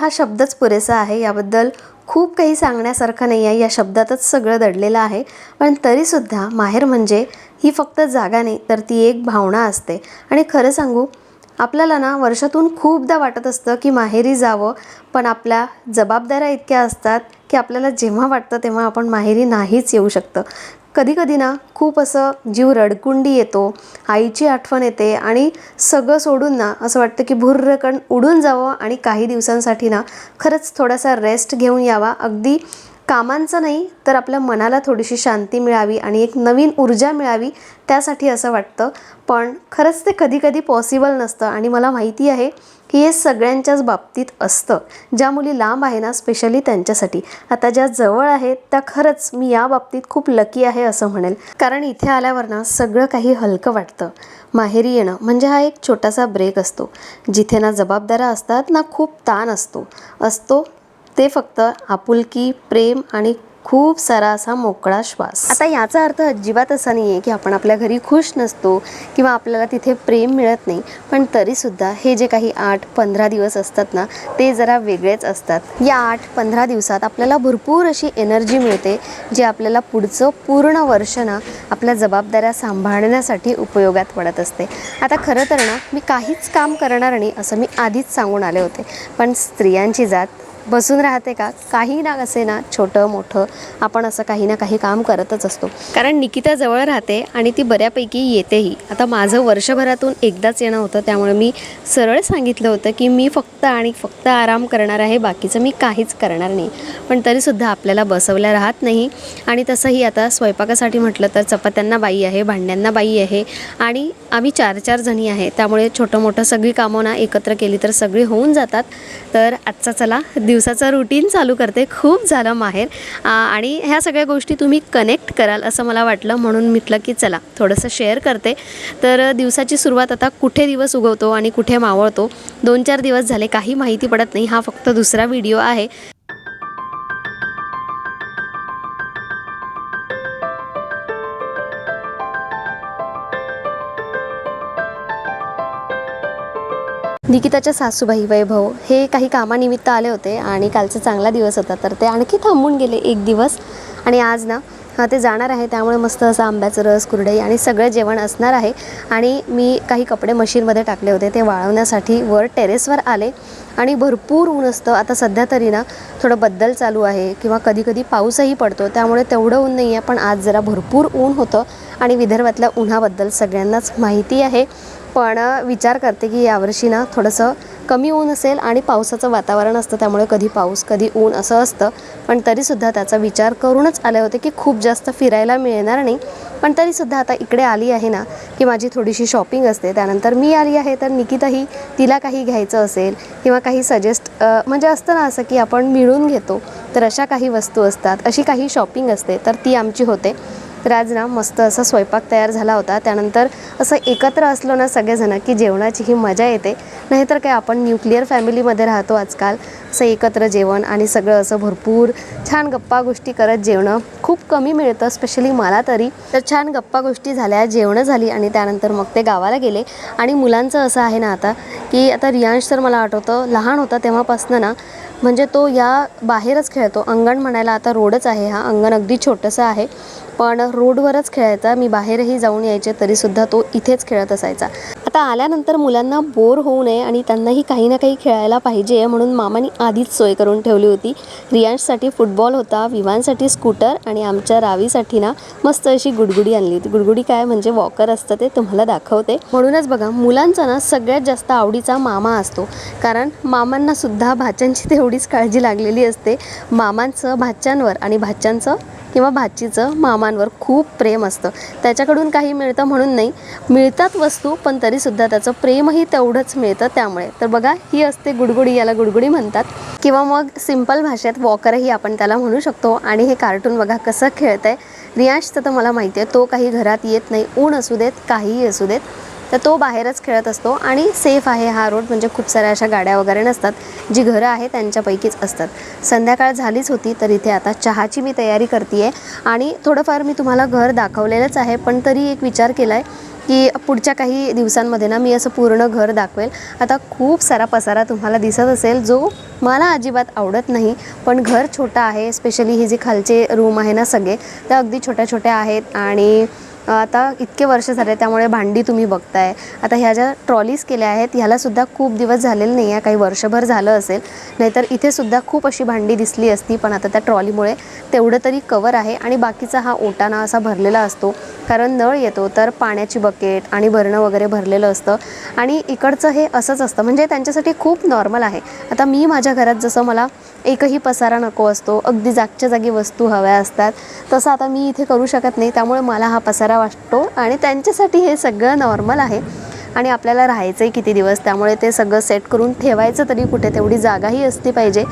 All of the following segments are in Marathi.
हा शब्दच पुरेसा आहे. याबद्दल खूप काही सांगण्यासारखं नाही आहे. या शब्दातच सगळं दडलेलं आहे. पण तरीसुद्धा माहेर म्हणजे ही फक्त जागा नाही तर ती एक भावना असते. आणि खरं सांगू आपल्याला ना वर्षातून खूपदा वाटत असतं की माहेरी जावं पण आपल्या जबाबदाऱ्या इतक्या असतात की आपल्याला जेव्हा वाटतं तेव्हा आपण माहेरी नाहीच येऊ शकतं. कधी कधी ना खूप असं जीव रडकुंडी येतो आईची आठवण येते आणि सगळं सोडून ना असं वाटतं की भुर्रकण उडून जावं आणि काही दिवसांसाठी ना खरंच थोडासा रेस्ट घेऊन यावा. अगदी कामांचं नाही तर आपल्या मनाला थोडीशी शांती मिळावी आणि एक नवीन ऊर्जा मिळावी त्यासाठी असं वाटतं. पण खरंच ते कधीकधी पॉसिबल नसतं आणि मला माहिती आहे की हे सगळ्यांच्याच बाबतीत असतं. ज्या मुली लांब आहे ना स्पेशली त्यांच्यासाठी. आता ज्या जवळ आहेत त्या खरंच मी या बाबतीत खूप लकी आहे असं म्हणेल. कारण इथे आल्यावर ना सगळं काही हलकं वाटतं. माहेरी येणं म्हणजे हा एक छोटासा ब्रेक असतो. जिथे ना जबाबदाऱ्या असतात ना खूप ताण असतो. असतो ते फक्त आपुलकी प्रेम आणि खूप सारा असा मोकळा श्वास. आता याचा अर्थ अजिबात असा नाही आहे की आपण आपल्या घरी खुश नसतो किंवा आपल्याला तिथे प्रेम मिळत नाही. पण तरीसुद्धा हे जे काही आठ पंधरा दिवस असतात ना ते जरा वेगळेच असतात. या आठ पंधरा दिवसात आपल्याला भरपूर अशी एनर्जी मिळते जी आपल्याला पुढचं पूर्ण वर्ष ना आपल्या जबाबदाऱ्या सांभाळण्यासाठी उपयोगात पडत असते. आता खरं तर ना मी काहीच काम करणार नाही असं मी आधीच सांगून आले होते. पण स्त्रियांची जात बसून राहते का? काही ना असे ना छोटं मोठं आपण असं काही ना काही काम करतच असतो. कारण निकिता जवळ राहते आणि ती बऱ्यापैकी येतेही. आता माझं वर्षभरातून एकदाच येणं होतं त्यामुळे मी सरळ सांगितलं होतं की मी फक्त आणि फक्त आराम करणार आहे बाकीचं मी काहीच करणार नाही. पण तरीसुद्धा आपल्याला बसवल्या राहत नाही. आणि तसंही आता स्वयंपाकासाठी म्हटलं तर चपात्यांना बाई आहे भांड्यांना बाई आहे आणि आम्ही चार चार जणी आहे. त्यामुळे छोटं मोठं सगळी कामं ना एकत्र केली तर सगळी होऊन जातात. तर आजचा चला दिवसाचं रुटीन चालू करते. खूप झालं माहेर. आणि ह्या सगळ्या गोष्टी तुम्ही कनेक्ट कराल असं मला वाटलं. म्हणून म्हटलं की चला थोडंसं शेअर करते. तर दिवसाची सुरुवात आता कुठे दिवस उगवतो आणि कुठे मावळतो? दोन चार दिवस झाले काही माहिती पडत नाही. हा फक्त दुसरा व्हिडिओ आहे. निकिताच्या सासूबाई वैभव हे काही कामानिमित्त आले होते आणि कालचा चांगला दिवस होता तर ते आणखी थांबून गेले एक दिवस. आणि आज ना ते जाणार आहे त्यामुळे मस्त असं आंब्याचं रस कुरडई आणि सगळं जेवण असणार आहे. आणि मी काही कपडे मशीनमध्ये टाकले होते ते वाळवण्यासाठी वर टेरेसवर आले. आणि भरपूर ऊन असतं. आता सध्या तरी ना थोडं बद्दल चालू आहे किंवा कधी कधी पाऊसही पडतो त्यामुळे तेवढं ऊन नाही आहे पण आज जरा भरपूर ऊन होतं. आणि विदर्भातल्या उन्हाबद्दल सगळ्यांनाच माहिती आहे. पण विचार करते की यावर्षी ना थोडंसं कमी ऊन असेल आणि पावसाचं वातावरण असतं त्यामुळे कधी पाऊस कधी ऊन असं असतं. पण तरीसुद्धा त्याचा विचार करूनच आले होते की खूप जास्त फिरायला मिळणार नाही. पण तरीसुद्धा आता इकडे आली आहे ना की माझी थोडीशी शॉपिंग असते. त्यानंतर मी आली आहे तर निकिताही तिला काही घ्यायचं असेल किंवा काही सजेस्ट म्हणजे असतं ना असं की आपण मिळून घेतो तर अशा काही वस्तू असतात. अशी काही शॉपिंग असते तर ती आमची होते. तर आज ना मस्त असा स्वयंपाक तयार झाला होता. त्यानंतर असं एकत्र असलो ना सगळेजणं की जेवणाची ही मजा येते. नाहीतर काय आपण न्यूक्लिअर फॅमिलीमध्ये राहतो आजकाल. असं एकत्र जेवण आणि सगळं असं भरपूर छान गप्पा गोष्टी करत जेवणं खूप कमी मिळतं स्पेशली मला तरी. तर छान गप्पा गोष्टी झाल्या जेवणं झाली आणि त्यानंतर मग ते गावाला गेले. आणि मुलांचं असं आहे ना आता की आता रियांश तर मला आठवतं लहान होता तेव्हापासनं ना म्हणजे तो या बाहेरच खेळतो. अंगण म्हणायला आता रोडच आहे हा. अंगण अगदी छोटंसं आहे. पण रोडवरच खेळायचा मी बाहेरही जाऊन यायचे तरीसुद्धा तो इथेच खेळत असायचा. आता आल्यानंतर मुलांना बोर होऊ नये आणि त्यांनाही काही ना काही खेळायला पाहिजे म्हणून मामानी आधीच सोय करून ठेवली होती. रियांशसाठी फुटबॉल होता विवांसाठी स्कूटर आणि आमच्या रावीसाठी ना मस्त अशी गुडगुडी आणली होती. गुडगुडी काय म्हणजे वॉकर असतं ते तुम्हाला दाखवते. म्हणूनच बघा मुलांचा ना सगळ्यात जास्त आवडीचा मामा असतो. कारण मामांनासुद्धा भाच्यांची तेवढीच काळजी लागलेली असते. मामांचं भाच्यांवर आणि भाच्यांचं किंवा भाचीचं मामांवर खूप प्रेम असतं. त्याच्याकडून काही मिळतं म्हणून नाही. मिळतात वस्तू पण तरीसुद्धा त्याचं प्रेमही तेवढंच मिळतं त्यामुळे. तर बघा ही असते गुडगुडी याला गुडगुडी म्हणतात. किंवा मग सिंपल भाषेत वॉकरही आपण त्याला म्हणू शकतो. आणि हे कार्टून बघा कसं खेळतं आहे रियाशचं तर मला माहिती आहे तो काही घरात येत नाही ऊन असू देत काहीही असू देत. तर तो बाहेरच खेळत असतो आणि सेफ आहे हा रोड म्हणजे खूप साऱ्या अशा गाड्या वगैरे नसतात. जी घरं आहे त्यांच्यापैकीच असतात. संध्याकाळ झालीच होती तर इथे आता चहाची मी तयारी करते आहे आणि थोडंफार मी तुम्हाला घर दाखवलेलंच आहे पण तरी एक विचार केला आहे की पुढच्या काही दिवसांमध्ये ना मी असं पूर्ण घर दाखवेल. आता खूप सारा पसारा तुम्हाला दिसत असेल जो मला अजिबात आवडत नाही. पण घर छोटं आहे स्पेशली हे जे खालचे रूम आहे ना सगळे ते अगदी छोट्या छोट्या आहेत. आणि आता इतके वर्ष झाले त्यामुळे भांडी तुम्ही बघताय. आता ह्या ज्या ट्रॉलीज केल्या आहेत ह्यालासुद्धा खूप दिवस झालेले नाही आहे. काही वर्षभर झालं असेल. नाहीतर इथेसुद्धा खूप अशी भांडी दिसली असती पण आता त्या ट्रॉलीमुळे तेवढं तरी कवर आहे आणि बाकीचा हा ओटाणा असा भरलेला असतो. कारण नळ येतो तर पाण्याची बकेट आणि भरणं वगैरे भरलेलं असतं. आणि इकडचं हे असंच असतं. म्हणजे त्यांच्यासाठी खूप नॉर्मल आहे. आता मी माझ्या घरात जसं मला एकही पसारा नको असतो अगदी जागच्या जागी वस्तू हव्या असतात तसं आता मी इथे करू शकत नाही. त्यामुळे मला हा पसारा वाटतो आणि त्यांच्यासाठी हे सगळं नॉर्मल आहे. आणि आपल्याला राहायचंही किती दिवस त्यामुळे ते सगळं सेट करून ठेवायचं तरी कुठे तेवढी जागाही असली पाहिजे.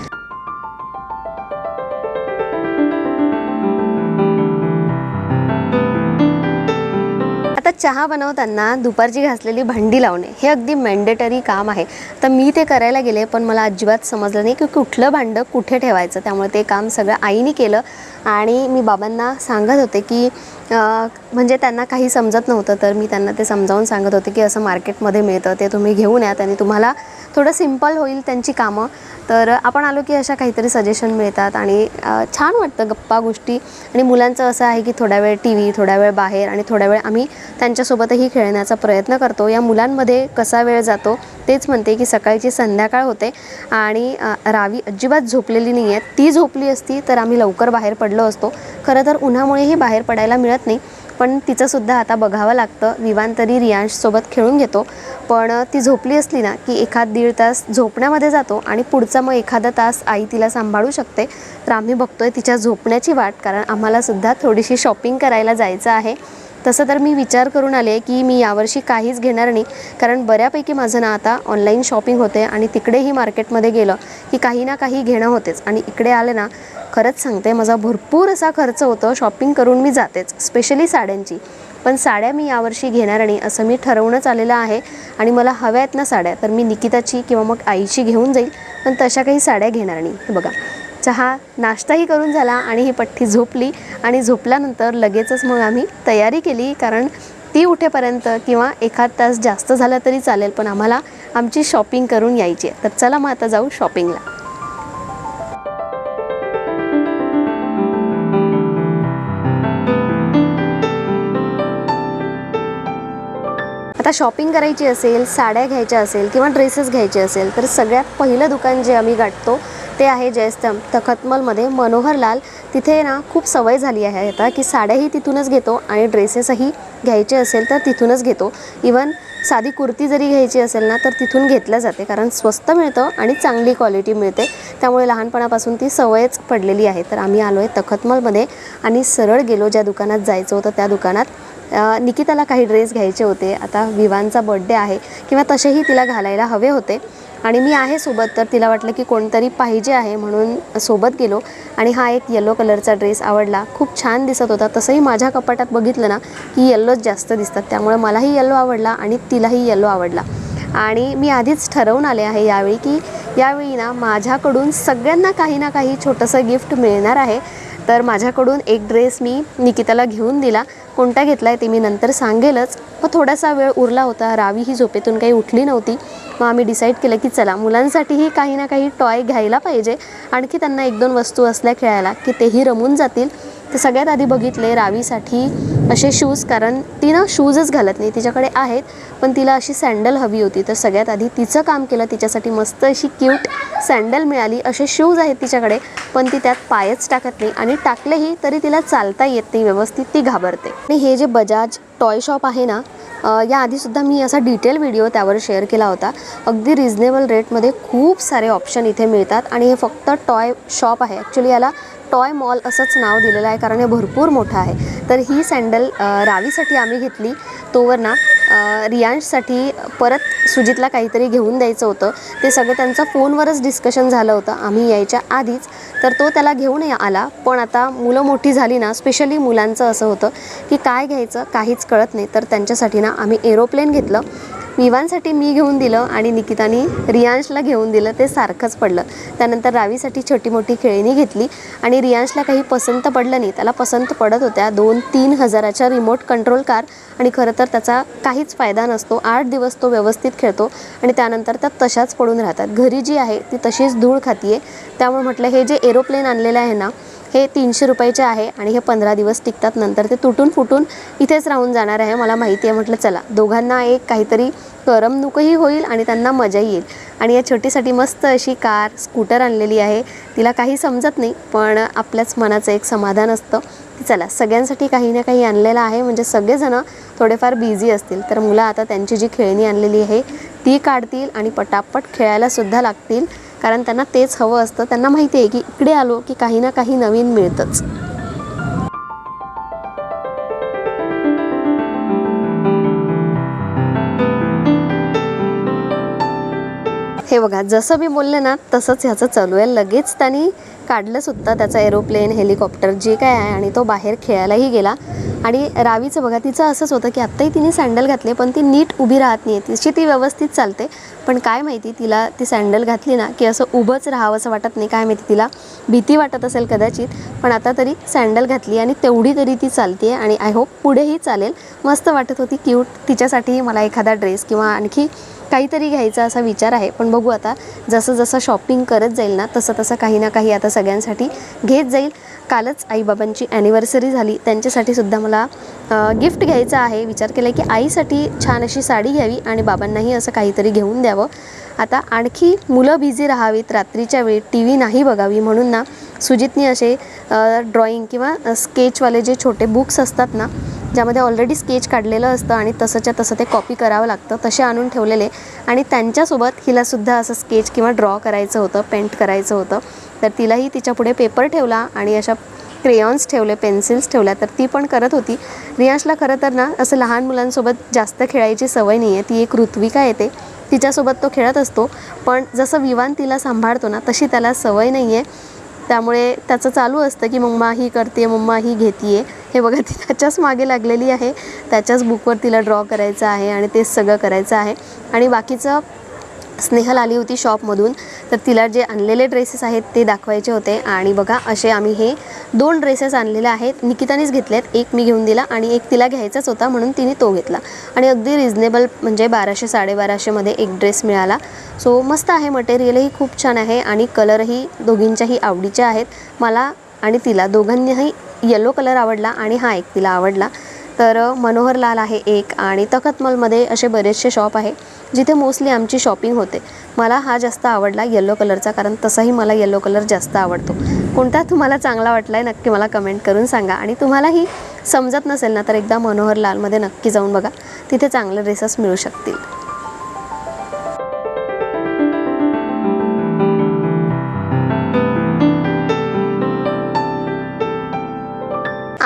चहा बनवताना दुपारची घासलेली भांडी लावणे हे अगदी मॅन्डेटरी काम आहे. तर मी ते करायला गेले पण मला अजिबात समजलं नाही की कुठलं भांडं कुठे ठेवायचं. त्यामुळे ते काम सगळं आईने केलं आणि मी बाबांना सांगत होते की म्हणजे त्यांना काही समजत नव्हतं तर मी त्यांना ते समजावून सांगत होते की असं मार्केटमध्ये मिळतं ते तुम्ही घेऊन यात आणि तुम्हाला थोडं सिंपल होईल त्यांची कामं. तर आपण आलो की अशा काहीतरी सजेशन मिळतात आणि छान वाटतं गप्पा गोष्टी. आणि मुलांचं असं आहे की थोडा वेळ टी व्ही थोडा वेळ बाहेर आणि थोडा वेळ आम्ही त्यांच्यासोबतही खेळण्याचा प्रयत्न करतो. या मुलांमध्ये कसा वेळ जातो तेच म्हणते की सकाळची संध्याकाळ होते आणि रावी अजिबात झोपलेली नाही आहे ती झोपली असती तर आम्ही लवकर बाहेर पडलो असतो. खरं तर उन्हामुळेही बाहेर पडायला मिळत नाही. पण तिचंसुद्धा आता बघावं लागतं. विवान तरी रियांशसोबत खेळून घेतो. पण ती झोपली असली ना की एखाद दीड तास झोपण्यामध्ये जातो आणि पुढचा मग एखादा तास आई तिला सांभाळू शकते. तर आम्ही बघतोय तिच्या झोपण्याची वाट कारण आम्हालासुद्धा थोडीशी शॉपिंग करायला जायचं आहे. तसं तर मी विचार करून आले की मी यावर्षी काहीच घेणार नाही कारण बऱ्यापैकी माझं ना आता ऑनलाईन शॉपिंग होते आणि तिकडेही मार्केटमध्ये गेलं की काही ना काही घेणं होतेच. आणि इकडे आले ना खरंच सांगते माझा भरपूर असा खर्च होतो शॉपिंग करून मी जातेच स्पेशली साड्यांची. पण साड्या मी यावर्षी घेणार नाही असं मी ठरवूनच आलेलं आहे आणि मला हव्या आहेत ना साड्या तर मी निकिताची किंवा मग आईची घेऊन जाईल पण तशा काही साड्या घेणार नाही. हे बघा. चहा नाश्ताही करून झाला आणि ही पठ्ठी झोपली आणि झोपल्यानंतर लगेचच मग आम्ही तयारी केली कारण ती उठेपर्यंत किंवा एखाद तास जास्त झाला तरी चालेल पण आम्हाला आमची शॉपिंग करून यायची आहे. तर चला मग आता जाऊ शॉपिंगला. आता शॉपिंग करायची असेल साड्या घ्यायच्या असेल किंवा ड्रेसेस घ्यायचे असेल तर सगळ्यात पहिलं दुकान जे आम्ही गाठतो ते आहे जयस्तंभ. तखतमलमध्ये मनोहरलाल तिथे ना खूप सवय झाली आहे आता की साड्याही तिथूनच घेतो आणि ड्रेसेसही घ्यायचे असेल तर तिथूनच घेतो. इवन साधी कुर्ती जरी घ्यायची असेल ना तर तिथून घेतल्या जाते कारण स्वस्त मिळतं आणि चांगली क्वालिटी मिळते. त्यामुळे लहानपणापासून ती सवयच पडलेली आहे. तर आम्ही आलो आहे तखतमलमध्ये आणि सरळ गेलो ज्या दुकानात जायचं होतं त्या दुकानात. निकिताला काही ड्रेस घ्यायचे होते. आता विवांचा बड्डे आहे किंवा तसेही तिला घालायला हवे होते. आणि मी आहे सोबत तर तिला वाटलं की कोणतरी पाहिजे आहे म्हणून सोबत गेलो. आणि हा एक येलो कलरचा ड्रेस आवडला. खूप छान दिसत होता. तसंही माझ्या कपाटात बघितलं ना की येल्लोच जास्त दिसतात. त्यामुळे मलाही येल्लो आवडला आणि तिलाही येल्लो आवडला. आणि मी आधीच ठरवून आले आहे यावेळी की यावेळी ना माझ्याकडून सगळ्यांना काही ना काही छोटंसं गिफ्ट मिळणार आहे. तर माझ्याकडून एक ड्रेस मी निकिताला घेऊन दिला. कोणता घेतला आहे ते मी नंतर सांगेलच. मग थोडासा वेळ उरला होता. रावी ही झोपेतून काही उठली नव्हती. मग आम्ही डिसाईड केलं की चला मुलांसाठीही काही ना काही टॉय घ्यायला पाहिजे. आणखी त्यांना एक दोन वस्तू असल्या खेळायला की तेही रमून जातील. तर सगळ्यात आधी बघितले रावीसाठी असे शूज कारण ती ना शूजच घालत नाही तिच्याकडे आहेत पण तिला अशी सँडल हवी होती. तर सगळ्यात आधी तिचं काम केलं तिच्यासाठी मस्त अशी क्यूट सँडल मिळाली. असे शूज आहेत तिच्याकडे पण ती त्यात पायच टाकत नाही आणि टाकलेही तरी तिला चालता येत नाही व्यवस्थित ती घाबरते. आणि हे जे बजाज टॉय शॉप आहे ना याआधीसुद्धा मी असा डिटेल व्हिडिओ त्यावर शेअर केला होता. अगदी रिझनेबल रेटमध्ये खूप सारे ऑप्शन इथे मिळतात आणि हे फक्त टॉय शॉप आहे. ॲक्च्युली याला टॉय मॉल असंच नाव दिलेलं आहे कारण हे भरपूर मोठं आहे. तर ही सँडल रावीसाठी आम्ही घेतली. तोवर ना रियांशसाठी परत सुजितला काहीतरी घेऊन द्यायचं होतं. ते सगळं त्यांचं फोनवरच डिस्कशन झालं होतं. आम्ही यायच्या आधीच. तर तो त्याला घेऊन या- आला. पण आता मुलं मोठी झाली ना स्पेशली मुलांचं असं होतं की काय घ्यायचं काहीच कळत नाही. तर त्यांच्यासाठी ना आम्ही एरोप्लेन घेतलं. विवांसाठी मी घेऊन दिलं आणि निकितानी रियांशला घेऊन दिलं ते सारखंच पडलं. त्यानंतर रावीसाठी छोटी मोठी खेळणी घेतली आणि रियांशला काही पसंत पडलं नाही. त्याला पसंत पडत होत्या दोन तीन हजाराच्या रिमोट कंट्रोल कार आणि खरं तर त्याचा काहीच फायदा नसतो. आठ दिवस तो व्यवस्थित खेळतो आणि त्यानंतर त्या तशाच पडून राहतात. घरी जी आहे ती तशीच धूळ खाती आहे त्यामुळे म्हटलं हे जे एरोप्लेन आणलेलं आहे ना हे तीनशे रुपयाचे आहे आणि हे पंधरा दिवस टिकतात. नंतर ते तुटून फुटून इथेच राहून जाणार आहे. मला माहिती आहे. म्हटलं चला दोघांना एक काहीतरी करमणूकही होईल आणि त्यांना मजाही येईल. आणि या छोटीसाठी मस्त अशी कार स्कूटर आणलेली आहे. तिला काही समजत नाही पण आपल्याच मनाचं एक समाधान असतं की चला सगळ्यांसाठी काही ना काही आणलेलं आहे. म्हणजे सगळेजणं थोडेफार बिझी असतील. तर मुलं आता त्यांची जी खेळणी आणलेली आहे ती काढतील आणि पटापट खेळायला सुद्धा लागतील. कारण त्यांना तेच हवं असतं. त्यांना माहिती आहे की इकडे आलो की काही ना काही नवीन मिळतंच. हे बघा जसं मी बोलले ना तसंच ह्याचं चालू आहे. लगेच त्यांनी काढलंसुद्धा त्याचा एरोप्लेन हेलिकॉप्टर जे काय आहे आणि तो बाहेर खेळायलाही गेला. आणि रावीचं बघा तिचं असंच होतं की आत्ताही तिने सँडल घातले पण ती नीट उभी राहत नाही. आहे तिची ती व्यवस्थित चालते. पण काय माहिती तिला ती सँडल घातली ना की असं उभंच राहावंसं वाटत नाही. काय माहिती तिला भीती वाटत असेल कदाचित पण आता तरी सँडल घातली आणि तेवढी तरी ती चालते आणि आय होप पुढेही चालेल. मस्त वाटत होती क्यूट तिच्यासाठी मला एखादा ड्रेस किंवा आणखी काहीतरी घ्यायचा असा विचार आहे. पण बघू आता जसं जसं शॉपिंग करत जाईल ना तसं तसं काही ना काही आता सगळ्यांसाठी घेत जाईल. कालच आईबाबांची ॲनिव्हर्सरी झाली. त्यांच्यासाठी सुद्धा मला गिफ्ट घ्यायचं आहे. विचार केला की आईसाठी छान अशी साडी घ्यावी आणि बाबांनाही असं काहीतरी घेऊन द्यावं. आता आणखी मुलं बिझी राहावीत. रात्रीच्या वेळी टी व्ही नाही बघावी म्हणून ना सुजितनी असे ड्रॉइंग किंवा स्केचवाले जे छोटे बुक्स असतात ना ज्यामध्ये ऑलरेडी स्केच काढलेलं असतं आणि तसंच्या तसं ते कॉपी करावं लागतं तसे आणून ठेवलेले. आणि त्यांच्यासोबत हिलासुद्धा असं स्केच किंवा ड्रॉ करायचं होतं पेंट करायचं होतं. तर तिलाही तिच्या पुढे पेपर ठेवला आणि अशा क्रेयॉन्स ठेवले पेन्सिल्स ठेवल्या. तर ती पण करत होती. रियांशला खरं तर ना असं लहान मुलांसोबत जास्त खेळायची सवय नाही आहे ती एक ऋत्विका येते. तिच्यासोबत तो खेळत असतो. पण जसं विवान तिला सांभाळतो ना तशी त्याला सवय नाही आहे त्यामुळे त्याचं चालू असतं की मम्मा ही करते मम्मा ही घेते हे बघा ती त्याच्याच मागे लागलेली आहे. त्याच्याच बुकवर तिला ड्रॉ करायचं आहे आणि तेच सगळं करायचं आहे. आणि बाकीचं स्नेहल आली होती शॉपमधून. तर तिला जे आणलेले ड्रेसेस आहेत ते दाखवायचे होते. आणि बघा असे आम्ही हे दोन ड्रेसेस आणलेले आहेत. निकितानेच घेतलेत. एक मी घेऊन दिला आणि एक तिला घ्यायचाच होता म्हणून तिने तो घेतला. आणि अगदी रिजनेबल म्हणजे बाराशे साडेबाराशेमध्ये एक ड्रेस मिळाला. सो मस्त आहे. मटेरियलही खूप छान आहे आणि कलरही दोघींच्याही आवडीचे आहेत. मला आणि तिला दोघांनीही येलो कलर आवडला आणि हा एक तिला आवडला. तर मनोहरलाल आहे एक आणि तखतमलमध्ये असे बरेचसे शॉप आहे जिथे मोस्टली आमची शॉपिंग होते. मला हा जास्त आवडला येलो कलरचा कारण तसाही मला येलो कलर जास्त आवडतो. कोणता तुम्हाला चांगला वाटला आहे नक्की मला कमेंट करून सांगा. आणि तुम्हालाही समजत नसेल ना तर एकदा मनोहरलालमध्ये नक्की जाऊन बघा. तिथे चांगले ड्रेसेस मिळू शकतील.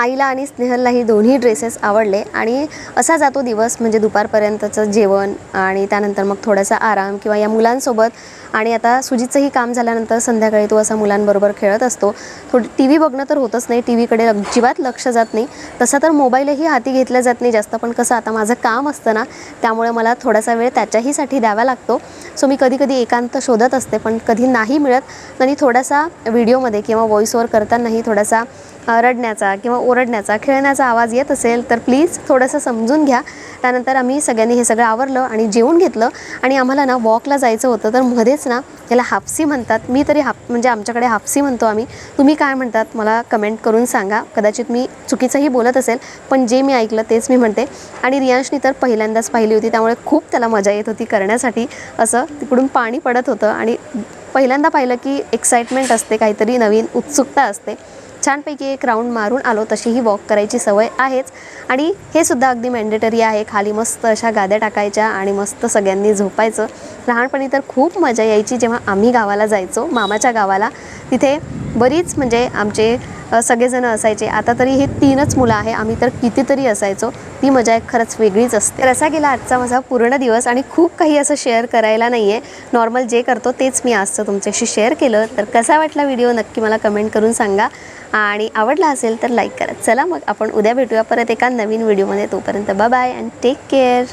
आईला आणि स्नेहललाही दोन्ही ड्रेसेस आवडले आणि असा जातो दिवस म्हणजे दुपारपर्यंतचं जेवण आणि त्यानंतर मग थोडासा आराम किंवा या मुलांसोबत आणि आता सुजितचंही काम झाल्यानंतर संध्याकाळी तो असा मुलांबरोबर खेळत असतो. थोडी टी व्ही बघणं तर होतच नाही टी व्हीकडे अजिबात लक्ष जात नाही. तसा तर मोबाईलही हाती घेतला जात नाही जास्त पण कसं आता माझं काम असतं ना त्यामुळे मला थोडासा वेळ त्याच्याहीसाठी द्यावा लागतो. सो मी कधी कधी एकांत शोधत असते पण कधी नाही मिळत. आणि थोडासा व्हिडिओमध्ये किंवा व्हॉइस ओव्हर करतानाही थोडासा रडण्याचा किंवा ओरडण्याचा खेळण्याचा आवाज येत असेल तर प्लीज थोडंसं समजून घ्या. त्यानंतर आम्ही सगळ्यांनी हे सगळं आवरलं आणि जेवून घेतलं. आणि आम्हाला ना वॉकला जायचं होतं तर मध्येच ना याला हापसी म्हणतात. मी तरी हाप म्हणजे आमच्याकडे हापसी म्हणतो आम्ही. तुम्ही काय म्हणतात मला कमेंट करून सांगा. कदाचित मी चुकीचंही बोलत असेल पण जे मी ऐकलं तेच मी म्हणते. आणि रियांशनी तर पहिल्यांदाच पाहिली होती त्यामुळे खूप त्याला मजा येत होती करण्यासाठी. असं तिकडून पाणी पडत होतं आणि पहिल्यांदा पाहिलं की एक्साइटमेंट असते काहीतरी नवीन उत्सुकता असते. छानपैकी एक राऊंड मारून आलो तशी ही वॉक करायची सवय आहेच. आणि हे सुद्धा अगदी मॅन्डेटरी आहे खाली मस्त अशा गाद्या टाकायच्या आणि मस्त सगळ्यांनी झोपायचं. लहानपणी तर खूप मजा यायची जेव्हा आम्ही गावाला जायचो मामाच्या गावाला. तिथे बरीच म्हणजे आमचे सगळेजण असायचे. आता तरी हे तीनच मुलं आहे आम्ही तर कितीतरी असायचो. ती मजा एक खरंच वेगळीच असते. तर असा गेला आजचा माझा पूर्ण दिवस आणि खूप काही असं शेअर करायला नाही आहे नॉर्मल जे करतो तेच मी आजचं तुमच्याशी शेअर केलं. तर कसा वाटला व्हिडिओ नक्की मला कमेंट करून सांगा. आणि आवडला असेल तर लाईक करा. चला मग आपण उद्या भेटूया परत एका नवीन व्हिडिओमध्ये तोपर्यंत bye bye and take care